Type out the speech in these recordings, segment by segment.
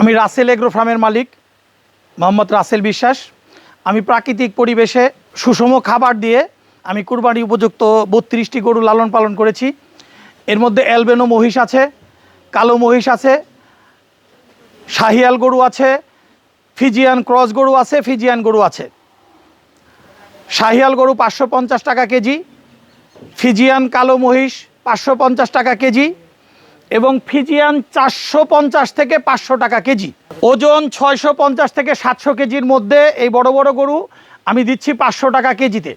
আমি রাসেল এগ্রো ফার্মের মালিক, মোহাম্মদ রাসেল বিশ্বাস। আমি প্রাকৃতিক পরিবেশে সুষম খাবার দিয়ে আমি কুরবানি উপযুক্ত বত্রিশটি গরু লালন পালন করেছি। এর মধ্যে অ্যালবেনো মহিষ আছে, কালো মহিষ আছে, শাহিয়াল গরু আছে, ফিজিয়ান ক্রস গরু আছে, ফিজিয়ান গরু আছে। শাহিয়াল গরু পাঁচশো পঞ্চাশ টাকা কেজি, ফিজিয়ান কালো মহিষ পাঁচশো পঞ্চাশ টাকা কেজি এবং ফিজিয়ান চারশো পঞ্চাশ থেকে পাঁচশো টাকা কেজি। ওজন ছয়শো পঞ্চাশ থেকে সাতশো কেজির মধ্যে এই বড় বড় গরু আমি দিচ্ছি পাঁচশো টাকা কেজিতে।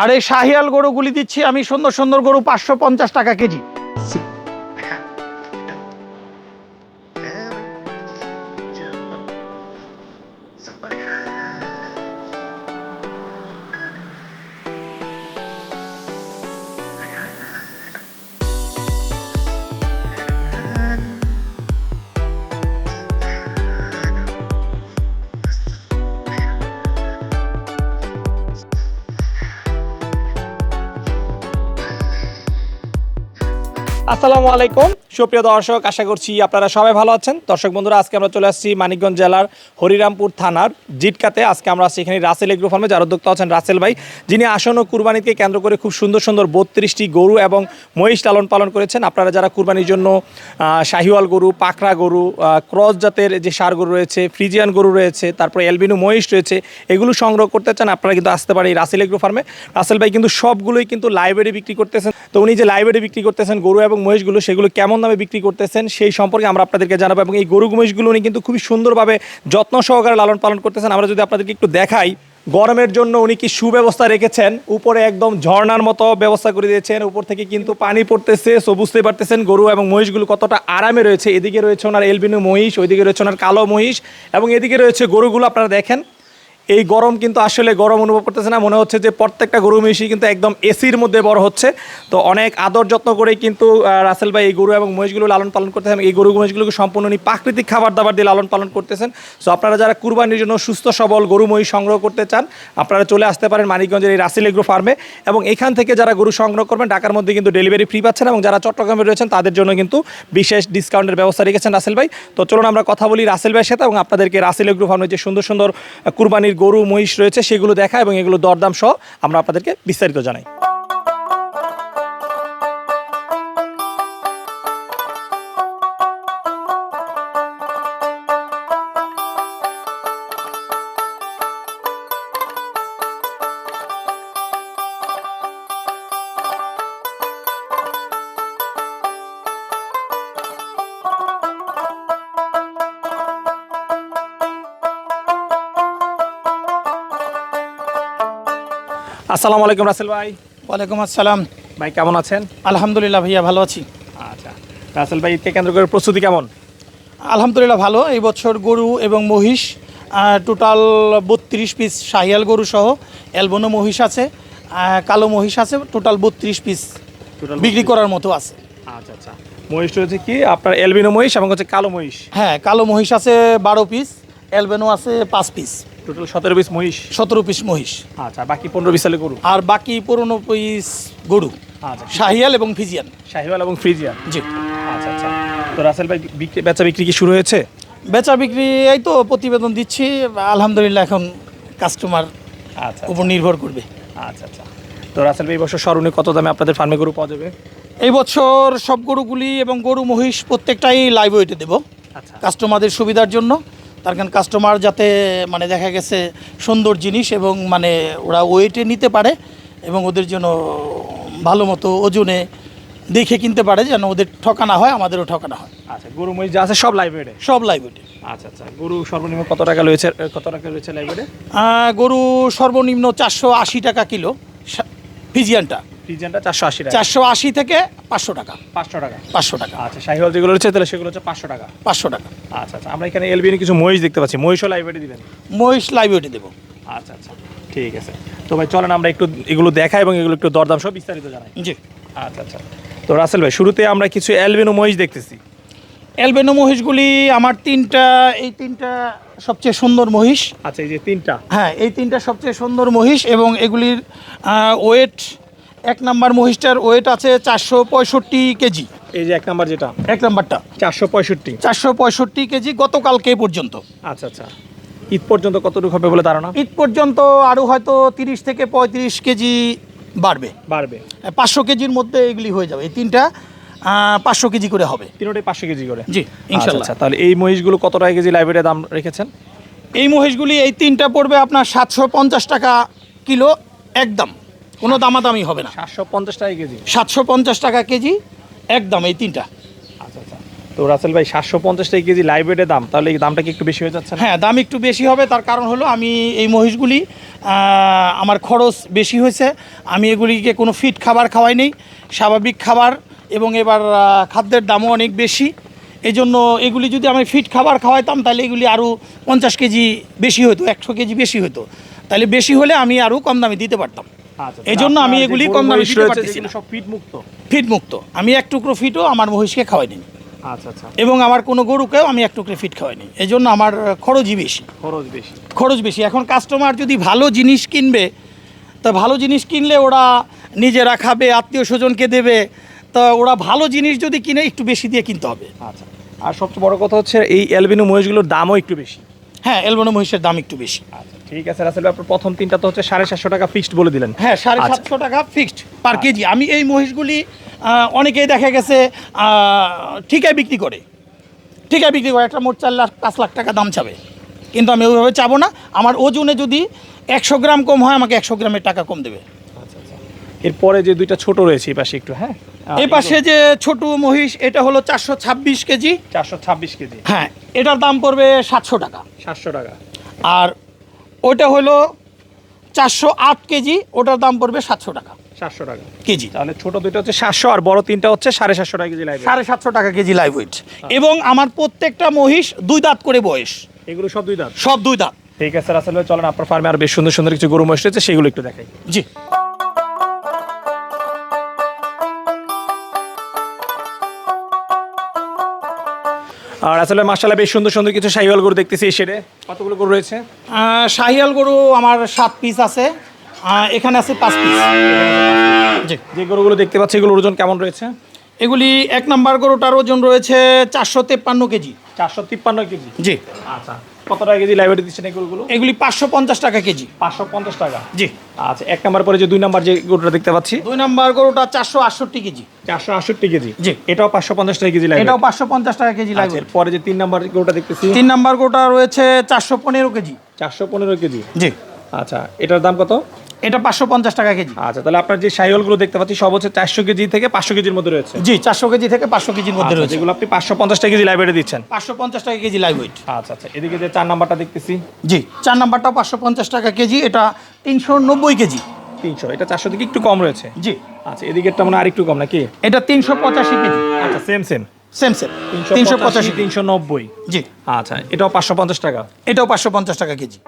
আর এই শাহিয়াল গরুগুলি দিচ্ছি আমি সুন্দর সুন্দর গরু পাঁচশো পঞ্চাশ টাকা কেজি। আসসালামু আলাইকুম। সুপ্রিয় দর্শক, আশা করছি আপনারা সবাই ভালো আছেন। দর্শক বন্ধুরা, আজকে আমরা চলে আসছি মানিকগঞ্জ জেলার হরিরামপুর থানার জিটকাতে। আজকে আমরা আসছি এখানে রাসেল এগ্রো ফার্মে, যার উদ্যোক্তা আছেন রাসেল ভাই, যিনি আসন্ন কুরবানিকে কেন্দ্র করে খুব সুন্দর সুন্দর বত্রিশটি গরু এবং মহিষ লালন পালন করেছেন। আপনারা যারা কুরবানির জন্য শাহিওয়াল গরু, পাকড়া গরু ক্রস জাতের যে সার গরু রয়েছে, ফ্রিজিয়ান গরু রয়েছে, তারপরে এলবিনু মহিষ রয়েছে, এগুলো সংগ্রহ করতে চান, আপনারা কিন্তু আসতে পারেন এই রাসেল এগ্রো ফার্মে। রাসেল ভাই কিন্তু সবগুলোই কিন্তু লাইব্রেরি বিক্রি করতেছেন। তো উনি যে লাইব্রেরি বিক্রি করতেছেন গরু এবং মহিষগুলো, সেগুলো কেমন দামে বিক্রি করতেছেন, সেই সম্পর্কে আমরা আপনাদেরকে জানাব এবং এই গরু মহিষগুলো উনি কিন্তু খুবই সুন্দরভাবে যত্ন সহকারে লালন পালন করতেছেন। আমরা যদি আপনাদেরকে একটু দেখাই, গরমের জন্য উনি কি সুব্যবস্থা রেখেছেন? উপরে একদম ঝর্ণার মতো ব্যবস্থা করে দিয়েছেন, উপর থেকে কিন্তু পানি পড়তেছে, সো বুঝতে পারতেছেন গরু এবং মহিষগুলো কতটা আরামে রয়েছে। এদিকে রয়েছে ওনার এলবিনু মহিষ, ওইদিকে রয়েছে ওনার কালো মহিষ এবং এদিকে রয়েছে গরুগুলো, আপনারা দেখেন। এই গরম কিন্তু আসলে গরম অনুভব করতেছে না। মনে হচ্ছে যে প্রত্যেকটা গরু মহিষই কিন্তু একদম এসির মধ্যে বড় হচ্ছে। তো অনেক আদর যত্ন করেই কিন্তু রাসেল ভাই এই গরু এবং মহিষগুলো লালন পালন করতেছেন এই গরু মহিষগুলোকে সম্পূর্ণ উনি প্রাকৃতিক খাবার দাবার দিয়ে লালন পালন করতেছেন। সো আপনারা যারা কুরবানির জন্য সুস্থ, সবল গরু মহিষ সংগ্রহ করতে চান, আপনারা চলে আসতে পারেন মানিকগঞ্জের এই রাসেল এগ্রো ফার্মে এবং এখান থেকে যারা গরু সংগ্রহ করবেন, ঢাকার মধ্যে কিন্তু ডেলিভারি ফ্রি পাচ্ছেন এবং যারা চট্টগ্রামে রয়েছেন, তাদের জন্য কিন্তু বিশেষ ডিসকাউন্টের ব্যবস্থা রেখেছেন রাসেল ভাই। তো চলুন আমরা কথা বলি রাসেল ভাইয়ের সাথে এবং আপনাদেরকে রাসেল এগ্রো ফার্মের যে সুন্দর সুন্দর কুরবানির গরু মহিষ রয়েছে সেগুলো দেখা এবং এগুলো দরদাম সহ আমরা আপনাদেরকে বিস্তারিত জানাই। আসসালামু আলাইকুম রাসেল ভাই। ওয়ালাইকুম আসসালাম। ভাই কেমন আছেন? আলহামদুলিল্লাহ ভাইয়া ভালো আছি। আচ্ছা। রাসেল ভাই ঈদকে কেন্দ্র করে প্রস্তুতি কেমন? আলহামদুলিল্লাহ ভালো। এই বছর গরু এবং মহিষ টোটাল বত্রিশ পিস শাহিয়াল গরু সহ অ্যালবনো মহিষ আছে কালো মহিষ আছে টোটাল বত্রিশ পিস বিক্রি করার মতো আছে। আচ্ছা আচ্ছা। মহিষ রয়েছে কি? আপনার এলবিনো মহিষ এবং হচ্ছে কালো মহিষ। হ্যাঁ কালো মহিষ আছে বারো পিস অ্যালবেনো আছে পাঁচ পিস টোটাল সতেরো পিস মহিষ? সতেরো পিস মহিষ। আচ্ছা বাকি পনেরো সালে গরু? আর বাকি পুরনো পিস গরু। আচ্ছা। শাহিয়াল এবং ফিজিয়ান। শাহিওয়াল এবং ফ্রিজিয়ান জি। আচ্ছা আচ্ছা। তো রাসেল ভাই বিক্রি বেচা বিক্রি কি শুরু হয়েছে? বেচা বিক্রি এই তো প্রতিবেদন দিচ্ছি। আলহামদুলিল্লাহ এখন কাস্টমার আচ্ছা উপর নির্ভর করবে। আচ্ছা আচ্ছা। তো রাসেল ভাই এই বছর স্মরণে কত দামে আপনাদের ফার্মে গরু পাওয়া যাবে? এই বছর সব গরুগুলি এবং গরু মহিষ প্রত্যেকটাই লাইভ ওয়েটে দেবো। আচ্ছা। কাস্টমারদের সুবিধার জন্য। তার কারণ কাস্টমার যাতে মানে দেখা গেছে সুন্দর জিনিস এবং মানে ওরা ওয়েটে নিতে পারে এবং ওদের জন্য ভালো মতো ওজনে দেখে কিনতে পারে যেন ওদের ঠকানা হয় আমাদেরও ঠকানা হয়। আচ্ছা গরু মহিষ যা আছে সব লাইব্রেরি সব লাইব্রেরি আচ্ছা আচ্ছা গরু সর্বনিম্ন কত টাকা রয়েছে কত টাকা রয়েছে লাইব্রেরি গরু সর্বনিম্ন চারশো আশি টাকা কিলো। সা- ফিজিয়ানটা চারশো আশি টাকা। চারশো আশি থেকে পাঁচশো টাকা। পাঁচশো টাকা। পাঁচশো টাকা। আচ্ছা শাহিওয়াল যেগুলো রয়েছে তাহলে সেগুলো হচ্ছে পাঁচশো টাকা। পাঁচশো টাকা। আচ্ছা আচ্ছা আমরা এখানে এলবিএন কিছু মহিষ দেখতে পাচ্ছি। মহিষও লাইব্রেরি দিবেন? মহিষ ওয়েটে দেবো। আচ্ছা আচ্ছা ঠিক আছে। তো ভাই চলেন আমরা একটু এগুলো দেখাই এবং এগুলো একটু দরদাম সব বিস্তারিত জানাই। জি। আচ্ছা আচ্ছা। তো রাসেল ভাই শুরুতে আমরা কিছু অ্যালবিনো মহিষ দেখতেছি। অ্যালবেনো মহিষগুলি আমার তিনটা এই তিনটা সবচেয়ে সুন্দর মহিষ। আচ্ছা এই যে তিনটা। হ্যাঁ এই তিনটা সবচেয়ে সুন্দর মহিষ এবং এগুলির ওয়েট এক নাম্বার মহিষটার ওয়েট আছে চারশো পঁয়ষট্টি কেজি। এই যে এক নাম্বার যেটা? এক নাম্বারটা। চারশো পঁয়ষট্টি। চারশো পঁয়ষট্টি কেজি গতকালকে পর্যন্ত। আচ্ছা আচ্ছা। ঈদ পর্যন্ত কতটুকু হবে বলে ধারণা? ঈদ পর্যন্ত আরও হয়তো তিরিশ থেকে পঁয়ত্রিশ কেজি বাড়বে। বাড়বে। পাঁচশো কেজির মধ্যে এগুলি হয়ে যাবে। এই তিনটা পাঁচশো কেজি করে হবে। তিনটাই পাঁচশো কেজি করে। জি ইনশাল্লাহ। আচ্ছা, তাহলে এই মহিষগুলো কত টাকা কেজি লাইব্রেরির দাম রেখেছেন? এই মহিষগুলি এই তিনটা পড়বে আপনার সাতশো পঞ্চাশ টাকা কিলো একদম। কোনো দামাদামি হবে না। সাতশো পঞ্চাশ টাকা কেজি। সাতশো পঞ্চাশ টাকা কেজি একদম এই তিনটা। আচ্ছা আচ্ছা। তো রাসেল ভাই সাতশো পঞ্চাশ টাকা কেজি লাইব্রেরির দাম তাহলে এই দামটা কি একটু বেশি হয়ে যাচ্ছে হ্যাঁ দাম একটু বেশি হবে। তার কারণ হলো আমি এই মহিষগুলি আমার খরচ বেশি হয়েছে। আমি এগুলিকে কোনো ফিট খাবার খাওয়াই নেই। স্বাভাবিক খাবার এবং এবার খাদ্যের দামও অনেক বেশি। এই জন্য এগুলি যদি আমি ফিট খাবার খাওয়াইতাম তাহলে এগুলি আরও পঞ্চাশ কেজি বেশি হতো একশো কেজি বেশি হতো তাহলে বেশি হলে আমি আরও কম দামে দিতে পারতাম। আচ্ছা, এই জন্য আমি এগুলি কম দামে মহিষ দিতে পারতেছি সব ফিট মুক্ত। ফিট মুক্ত। আমি এক টুকরো ফিটও আমার মহিষকে খাওয়াই নিই আচ্ছা আচ্ছা। এবং আমার কোনো গরুকেও আমি এক টুকরো ফিট খাওয়াই নিই এই জন্য আমার খরচই বেশি। খরচ বেশি। খরচ বেশি। এখন কাস্টমার যদি ভালো জিনিস কিনবে তা ভালো জিনিস কিনলে ওরা নিজেরা খাবে আত্মীয় স্বজনকে দেবে তা ওরা ভালো জিনিস যদি কিনে একটু বেশি দিয়ে কিনতে হবে। আচ্ছা। আর সবচেয়ে বড় কথা হচ্ছে এই অ্যালবিনো মহিষগুলোর দামও একটু বেশি। হ্যাঁ অ্যালবিনো মহিষের দাম একটু বেশি। আচ্ছা ঠিক আছে রাসেল আপনার প্রথম তিনটা তো হচ্ছে সাড়ে সাতশো টাকা ফিক্সড বলে দিলেন। হ্যাঁ সাড়ে আচ্ছা। সাতশো টাকা ফিক্সড পার কেজি। আমি এই মহিষগুলি অনেকেই দেখা গেছে ঠিকায় বিক্রি করে। ঠিকায় বিক্রি করে একটা মোট চার লাখ পাঁচ লাখ টাকা দাম চাবে। কিন্তু আমি ওইভাবে চাবো না। আমার ওজনে যদি একশো গ্রাম কম হয় আমাকে একশো গ্রামের টাকা কম দেবে। আচ্ছা আচ্ছা। এরপরে যে দুইটা ছোট রয়েছে এই পাশে একটু হ্যাঁ? এই পাশে যে ছোট মহিষ এটা হলো চারশো ছাব্বিশ কেজি। চারশো ছাব্বিশ কেজি। হ্যাঁ এটার দাম পড়বে সাতশো টাকা। সাতশো টাকা। আর ওটা হলো চারশো আট কেজি ওটার দাম পড়বে সাতশো টাকা সাতশো টাকা। কেজি। তাহলে ছোট দুইটা হচ্ছে সাতশো আর বড় তিনটা হচ্ছে সাড়ে সাতশো টাকা কেজি লাগবে সাড়ে সাতশো টাকা কেজি লাইভ ওয়েট এবং আমার প্রত্যেকটা মহিষ দুই দাঁত করে বয়স। এগুলো সব দুই দাঁত? সব দুই দাঁত। ঠিক আছে আসলে চলেন আপনার ফার্মে আর বেশ সুন্দর সুন্দর কিছু গরু মহিষ রয়েছে সেগুলো একটু দেখাই। জি। আর আসলে মাসাল্লাহ বেশ সুন্দর সুন্দর কিছু শাহিওয়াল গরু দেখতেছি এই শেডে কতগুলো গরু রয়েছে? শাহিওয়াল শাহিয়াল গরু আমার সাত পিস আছে। এখানে আছে পাঁচ পিস জি। যে গরুগুলো দেখতে পাচ্ছি এগুলোর ওজন কেমন রয়েছে? এগুলি এক নাম্বার গরুটার ওজন রয়েছে চারশো তেপ্পান্ন কেজি। চারশো তিপ্পান্ন কেজি। জি। আচ্ছা। কত টাকা কেজি লাইব্রেরি দিচ্ছেন এগুলো এগুলি পাঁচশো পঞ্চাশ টাকা কেজি। পাঁচশো পঞ্চাশ টাকা? জি। আচ্ছা এক নম্বর পরে যে দুই নম্বর যে গরুটা দেখতে পাচ্ছি? দুই নম্বর গরুটা চারশো আটষট্টি কেজি। চারশো আটষট্টি কেজি? জি। এটাও পাঁচশো পঞ্চাশ টাকা কেজি এটাও পাঁচশো পঞ্চাশ টাকা কেজি লাগবে পরে যে তিন নাম্বার গরুটা দেখতেছি? তিন নাম্বার গরুটা রয়েছে চারশো পনেরো কেজি। চারশো পনেরো কেজি? জি। আচ্ছা এটার দাম কত? এটা পাঁচশো পঞ্চাশ টাকা কেজি। আচ্ছা তাহলে আপনার যে সাইওয়ালগুলো দেখতে পাচ্ছি সব হচ্ছে চারশো কেজি থেকে পাঁচশো কেজির মধ্যে রয়েছে। জি চারশো কেজি থেকে পাঁচশো কেজির মধ্যে আচ্ছা, রয়েছে। যেগুলো আপনি পাঁচশো পঞ্চাশ টাকা কেজি লাইব্রেরি দিচ্ছেন। পাঁচশো পঞ্চাশ টাকা কেজি লাইভ ওয়েট আচ্ছা আচ্ছা এদিকে যে চার নাম্বারটা দেখতেছি। জি চার নাম্বারটাও পাঁচশো পঞ্চাশ টাকা কেজি এটা তিনশো নব্বই কেজি। তিনশো এটা চারশো থেকে একটু কম রয়েছে। জি। আচ্ছা এদিকেরটা মানে আরেকটু কম নাকি? এটা তিনশো পঁচাশি কেজি। আচ্ছা সেম সেম সেম সেম তিনশো পঁচাশি। তিনশো নব্বই। জি। আচ্ছা এটাও পাঁচশো পঞ্চাশ টাকা। এটাও পাঁচশো পঞ্চাশ টাকা কেজি।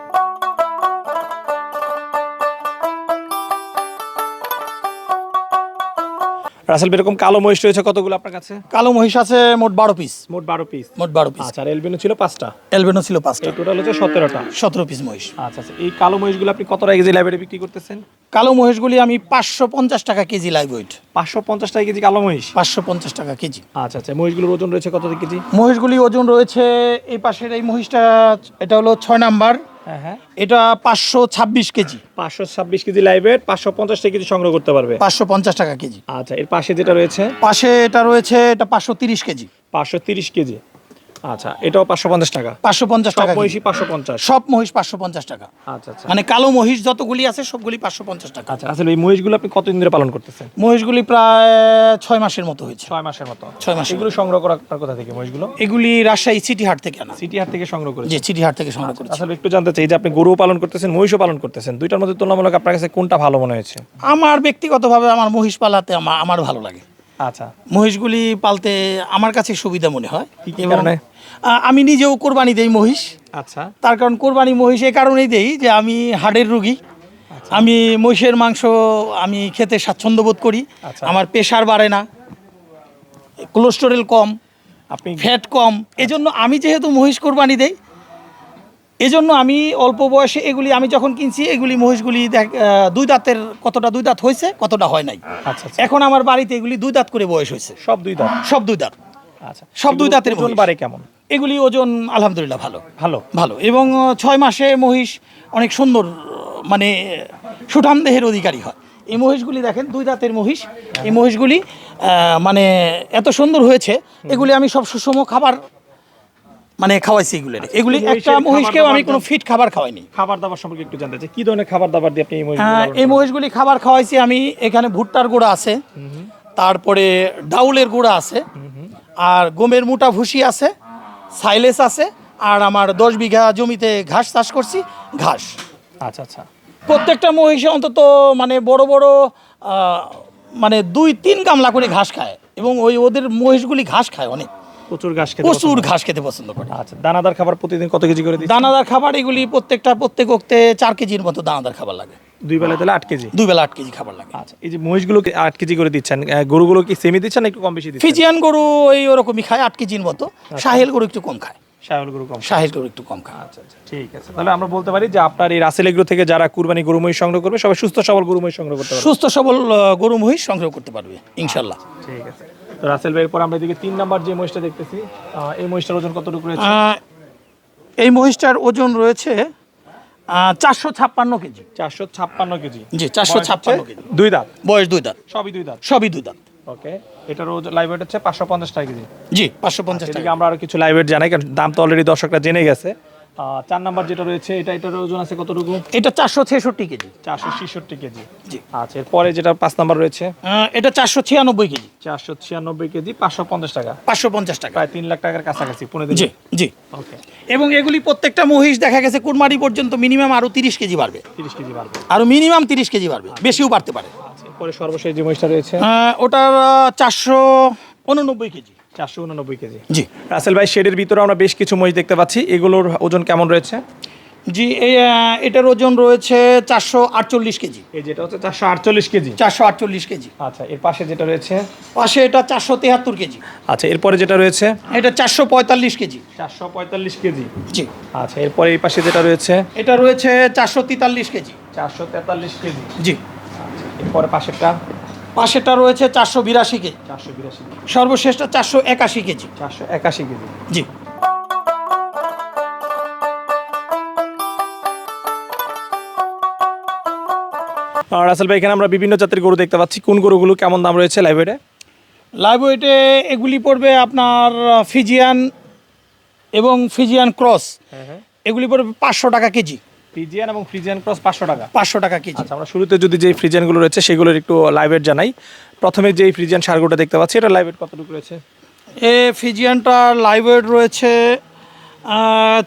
রাসেল এরকম কালো মহিষ রয়েছে কতগুলো আপনার কাছে? কালো মহিষ আছে মোট বারো পিস মোট বারো পিস মোট বারো পিস আচ্ছা এলবিনো ছিল পাঁচটা? এলবেনো ছিল পাঁচটা। টোটাল হচ্ছে সতেরোটা। সতেরো পিস মহিষ। আচ্ছা আচ্ছা এই কালো মহিষগুলো আপনি কত টাকা কেজি লাইব্রেরি বিক্রি করতেছেন? কালো মহিষগুলি আমি পাঁচশো পঞ্চাশ টাকা কেজি লাইভ ওয়েট পাঁচশো পঞ্চাশ টাকা কেজি কালো মহিষ? পাঁচশো পঞ্চাশ টাকা কেজি। আচ্ছা আচ্ছা মহিষগুলোর ওজন রয়েছে কত কেজি? মহিষগুলি ওজন রয়েছে এই পাশের এই মহিষটা এটা হলো ছয় নাম্বার। এটা পাঁচশো ছাব্বিশ কেজি। পাঁচশো ছাব্বিশ কেজি লাইব্রেরি পাঁচশো পঞ্চাশ টাকা কেজি সংগ্রহ করতে পারবে। পাঁচশো পঞ্চাশ টাকা কেজি। আচ্ছা এর পাশে যেটা রয়েছে? পাশে এটা রয়েছে এটা পাঁচশো তিরিশ কেজি। পাঁচশো তিরিশ কেজি। আচ্ছা এটাও পাঁচশো পঞ্চাশ টাকা? পাঁচশো পঞ্চাশ টাকা কেজি। মহিষই পাঁচশো পঞ্চাশ? সব মহিষ পাঁচশো পঞ্চাশ টাকা। আচ্ছা আচ্ছা। মানে কালো মহিষ যতগুলি আছে সবগুলি পাঁচশো পঞ্চাশ টাকা। আচ্ছা আসলে এই মহিষগুলো আপনি কতদিন ধরে পালন করতেছেন? মহিষগুলি প্রায় ছয় মাসের মতো হয়েছে। ছয় মাসের মতো। ছয় মাসের এগুলো সংগ্রহ করা আপনার কোথা থেকে মহিষগুলো? এগুলি রাজশাহী সিটি হাট থেকে আনা। সিটি হাট থেকে সংগ্রহ করেছে যে সিটি হাট থেকে সংগ্রহ করেছি। আসলে একটু জানতে চাই যে আপনি গরুও পালন করতেছেন মহিষও পালন করতেছেন দুইটার মধ্যে তুলনামূলক আপনার কাছে কোনটা ভালো মনে হয়েছে? আমার ব্যক্তিগতভাবে আমার মহিষ পালাতে আমার ভালো লাগে। আচ্ছা মহিষগুলি পালতে আমার কাছে সুবিধা মনে হয়। কারণে? আমি নিজেও কোরবানি দেই মহিষ। আচ্ছা। তার কারণ কোরবানি মহিষ এই কারণেই দেই যে আমি হাড়ের রুগী। আমি মহিষের মাংস আমি খেতে স্বাচ্ছন্দ্য বোধ করি। আচ্ছা। আমার প্রেশার বাড়ে না। কোলেস্টেরল কম আপনি ফ্যাট কম। এজন্য আমি যেহেতু মহিষ কোরবানি দেই এজন্য আমি অল্প বয়সে এগুলি আমি যখন কিনছি এগুলি মহিষগুলি দেখ দুই দাঁতের কতটা দুই দাঁত হয়েছে কতটা হয় নাই। আচ্ছা আচ্ছা এখন আমার বাড়িতে এগুলি দুই দাঁত করে বয়স হয়েছে। সব দুই দাঁত? সব দুই দাঁত। আচ্ছা সব দুই দাঁতের ওজন বাড়ে কেমন? এগুলি ওজন আলহামদুলিল্লাহ ভালো। ভালো? ভালো। এবং ছয় মাসে মহিষ অনেক সুন্দর মানে সুঠাম দেহের অধিকারী হয়। এই মহিষগুলি দেখেন দুই দাঁতের মহিষ। এই মহিষগুলি মানে এত সুন্দর হয়েছে। এগুলি আমি সব সুষম খাবার মানে খাওয়াইছি এগুলি। এগুলি একটা মহিষকেও আমি কোনো ফিট খাবার খাওয়াইনি। খাবার দাবার সম্পর্কে একটু জানতে চাই। কি ধরনের খাবার দাবার দিয়ে আপনি এই হ্যাঁ, এই মহিষগুলি খাবার খাওয়াইছি আমি। এখানে ভুট্টার গুঁড়া আছে। তারপরে ডাউলের গুঁড়া আছে। আর গমের মোটা ভুসি আছে সাইলেস আছে আর আমার দশ বিঘা জমিতে ঘাস চাষ করছি ঘাস। আচ্ছা আচ্ছা। প্রত্যেকটা মহিষে অন্তত মানে বড় বড় মানে দুই তিন গামলা করে ঘাস খায়। এবং ওই ওদের মহিষগুলি ঘাস খায় অনেক। প্রচুর ঘাস খেতে প্রচুর ঘাস খেতে পছন্দ করে। আচ্ছা দানাদার খাবার প্রতিদিন কত কেজি করে দিচ্ছেন? দানাদার খাবার এগুলি প্রত্যেকটা প্রত্যেক ওক্তে চার কেজির মতো দানাদার খাবার লাগে। দুই বেলা তাহলে আট কেজি? দুই বেলা আট কেজি খাবার লাগে। আচ্ছা এই যে মহিষগুলোকে আট কেজি করে দিচ্ছেন গরুগুলো কি সেমি দিচ্ছেন একটু কম বেশি দিচ্ছেন? ফিজিয়ান গরু ওই ওরকমই খায় আট কেজির মতো। সাহেল গরু একটু কম খায়। শাহল গরু কম সাহেল গরু একটু কম খায়। আচ্ছা আচ্ছা ঠিক আছে। তাহলে আমরা বলতে পারি যে আপনার এই রাসেল এগ্রো থেকে যারা কুরবানি গরু মহিষ সংগ্রহ করবে সবাই সুস্থ সবল গরু মহিষ সংগ্রহ করতে পারবে। সুস্থ সবল গরু মহিষ সংগ্রহ করতে পারবে ইনশাল্লাহ। ঠিক আছে। তো রাসেল ভাইয়ের পর আমরা এদিকে তিন নাম্বার যে মহিষটা দেখতেছি এই মহিষটার ওজন কতটুকু রয়েছে? এই মহিষটার ওজন রয়েছে চারশো ছাপ্পান্ন কেজি। চারশো ছাপ্পান্ন কেজি। জি চারশো ছাপ্পান্ন কেজি। দুই দাঁত। বয়স দুই দাঁত। সবই দুই দাঁত? সবই দুই দাঁত। ওকে এটার লাইভ ওয়েট হচ্ছে পাঁচশো পঞ্চাশ টাকা কেজি। জি পাঁচশো পঞ্চাশ টাকা। আমরা আরও কিছু লাইভ ওয়েট জানাই কারণ দাম তো অলরেডি দর্শকরা জেনে গেছে। চার নাম্বার যেটা রয়েছে এটা এটার ওজন আছে কতটুকু? এটা চারশো ছেষট্টি কেজি। চারশো ছেষট্টি কেজি। জি। আচ্ছা এরপরে যেটা পাঁচ নাম্বার রয়েছে? এটা চারশো ছিয়ানব্বই কেজি। চারশো ছিয়ানব্বই কেজি পাঁচশো পঞ্চাশ টাকা। পাঁচশো পঞ্চাশ টাকা। প্রায় তিন লাখ টাকার কাছাকাছি পনেরো জি জি। ওকে এবং এগুলি প্রত্যেকটা মহিষ দেখা গেছে কুরমারি পর্যন্ত মিনিমাম আরও তিরিশ কেজি বাড়বে। তিরিশ কেজি বাড়বে। আরও মিনিমাম তিরিশ কেজি বাড়বে বেশিও বাড়তে পারে। আচ্ছা এরপরে সর্বশেষ যে মহিষটা রয়েছে? ওটার চারশো উননব্বই কেজি। চারশো উননব্বই কেজি। জি। রাসেল ভাই শেডের ভিতরে আমরা বেশ কিছু মহিষ দেখতে পাচ্ছি। এগুলোর ওজন কেমন রয়েছে? জি এটার ওজন রয়েছে চারশো আটচল্লিশ কেজি। এই যেটা হচ্ছে চারশো আটচল্লিশ কেজি। চারশো আটচল্লিশ কেজি। আচ্ছা এর পাশে যেটা রয়েছে? পাশে এটা চারশো তেহাত্তর কেজি। আচ্ছা এরপরে যেটা রয়েছে? এটা চারশো পঁয়তাল্লিশ কেজি। চারশো পঁয়তাল্লিশ কেজি। জি। আচ্ছা এরপরে এই পাশে যেটা রয়েছে? এটা রয়েছে চারশো তেতাল্লিশ কেজি। চারশো তেতাল্লিশ কেজি। জি। আচ্ছা এরপরে পাশেরটা? পাশেটা রয়েছে চারশো বিরাশি কেজি। চারশো বিরাশি সর্বশেষটা চারশো একাশি কেজি। চারশো একাশি কেজি। জি। আর রাসেল ভাই এখানে আমরা বিভিন্ন জাতের গরু দেখতে পাচ্ছি। কোন গরুগুলো কেমন দাম রয়েছে লাইব্রেরিতে লাইভ ওয়েটে এগুলি পড়বে আপনার ফিজিয়ান এবং ফিজিয়ান ক্রস। হ্যাঁ হ্যাঁ। এগুলি পড়বে পাঁচশো টাকা কেজি। ফ্রিজিয়ান এবং ফ্রিজিয়ান ক্রস পাঁচশো টাকা। পাঁচশো টাকা কেজি। আচ্ছা আমরা শুরুতে যদি যে ফ্রিজিয়ানগুলো রয়েছে সেগুলোর একটু লাইভেট জানাই। প্রথমে যেই ফ্রিজিয়ান সারগুলোটা দেখতে পাচ্ছি এটা লাইভেট কতটুকু রয়েছে? এ ফিজিয়ানটার লাইভ ওয়েট রয়েছে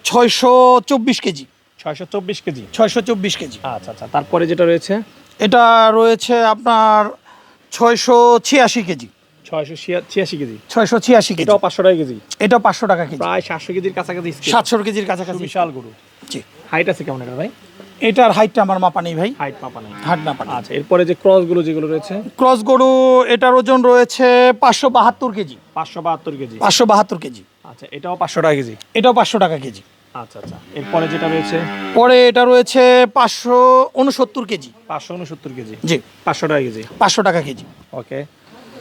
ছয়শো চব্বিশ কেজি। ছয়শো চব্বিশ কেজি? ছয়শো চব্বিশ কেজি। আচ্ছা আচ্ছা তারপরে যেটা রয়েছে? এটা রয়েছে আপনার ছয়শো ছিয়াশি কেজি। ছয়শো ছিয়াশি কেজি। ছয়শো ছিয়াশি কেজি। এটাও পাঁচশো টাকা কেজি? এটা পাঁচশো টাকা কেজি। প্রায় সাতশো কেজির কাছাকাছি সাতশো কেজির কাছাকাছি। বিশাল গরু। জি। হাইট আছে কেমন এটা ভাই? এটার হাইটটা আমার মাপা নেই ভাই। হাইট পাপা নেই। না পানি আচ্ছা এরপরে যে ক্রসগুলো যেগুলো রয়েছে? ক্রস গরু এটার ওজন রয়েছে পাঁচশো বাহাত্তর কেজি। পাঁচশো বাহাত্তর কেজি। পাঁচশো বাহাত্তর কেজি। আচ্ছা এটাও পাঁচশো টাকা কেজি? এটাও পাঁচশো টাকা কেজি। আচ্ছা আচ্ছা এরপরে যেটা রয়েছে? পরে এটা রয়েছে পাঁচশো উনসত্তর কেজি। পাঁচশো উনসত্তর কেজি। জি। পাঁচশো টাকা কেজি? পাঁচশো টাকা কেজি। ওকে।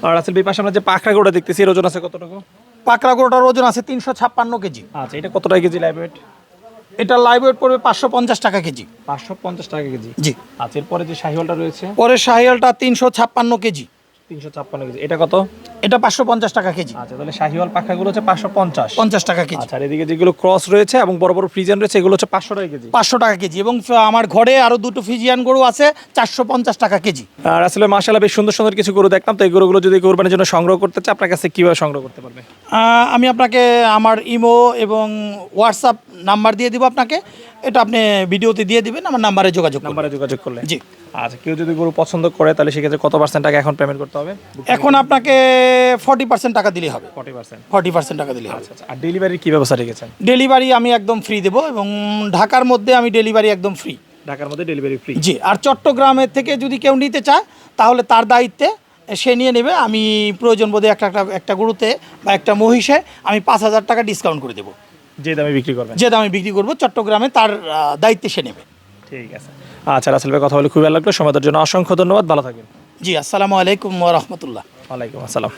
আর আসলে এই পাশে আমরা যে পাখরা গোটা দেখতেছি এর ওজন আছে কতটুকু? পাকড়া গরুটার ওজন আছে তিনশো ছাপ্পান্ন কেজি। আচ্ছা এটা কত টাকা কেজি লাইভ এটা লাইভ ওয়েট পড়বে পাঁচশো পঞ্চাশ টাকা কেজি। পাঁচশো পঞ্চাশ টাকা কেজি? জি। আচ্ছা এরপরে যে শাহিওয়ালটা রয়েছে? পরে শাহিওয়ালটা তিনশো ছাপ্পান্ন কেজি। তিনশো ছাপ্পান্ন কেজি। এটা কত? এটা পাঁচশো পঞ্চাশ টাকা কেজি। আচ্ছা তাহলে শাহিওয়াল পাখাগুলো হচ্ছে পাঁচশো পঞ্চাশ। পঞ্চাশ টাকা কেজি। আচ্ছা এদিকে যেগুলো ক্রস রয়েছে এবং বড় বড় ফ্রিজেন রয়েছে এগুলো হচ্ছে পাঁচশো টাকা কেজি। পাঁচশো টাকা কেজি এবং আমার ঘরে আরও দুটো ফিজিয়ান গরু আছে চারশো পঞ্চাশ টাকা কেজি। আর আসলে বেশ সুন্দর সুন্দর কিছু গরু দেখলাম তো এই গরুগুলো যদি কোরবানির জন্য সংগ্রহ করতে চায় আপনার কাছে কীভাবে সংগ্রহ করতে পারবে? আমি আপনাকে আমার ইমো এবং হোয়াটসঅ্যাপ নাম্বার দিয়ে দিব আপনাকে। এটা আপনি ভিডিওতে দিয়ে দিবেন আমার নাম্বারে যোগাযোগ নাম্বারে যোগাযোগ করলে। জি। আচ্ছা কেউ যদি গরু পছন্দ করে তাহলে সেক্ষেত্রে কত পার্সেন্ট টাকা এখন পেমেন্ট করতে হবে? এখন আপনাকে ফর্টি পার্সেন্ট টাকা দিলে হবে। ফর্টি পার্সেন্ট ফর্টি পার্সেন্ট টাকা দিলে হবে। আচ্ছা আচ্ছা। আর ডেলিভারির কী ব্যবস্থা রেখেছেন? ডেলিভারি আমি একদম ফ্রি দেবো এবং ঢাকার মধ্যে আমি ডেলিভারি একদম ফ্রি ঢাকার মধ্যে ডেলিভারি ফ্রি জি আর চট্টগ্রামের থেকে যদি কেউ নিতে চায় তাহলে তার দায়িত্বে সে নিয়ে নেবে। আমি প্রয়োজন বোধে একটা একটা একটা গরুতে বা একটা মহিষে আমি পাঁচ হাজার টাকা ডিসকাউন্ট করে দেবো। যে দামে বিক্রি করবেন। যে দামে বিক্রি করব চট্টগ্রামে তার দায়িত্বে সে নেবে। ঠিক আছে। আচ্ছা রাসেল ভাই কথা বলে খুবই ভালো লাগল। সময়ের জন্য অসংখ্য ধন্যবাদ। ভালো থাকবেন। জি আসসালামু আলাইকুম রহমতুল্লাহ। ওয়ালাইকুম আসসালাম।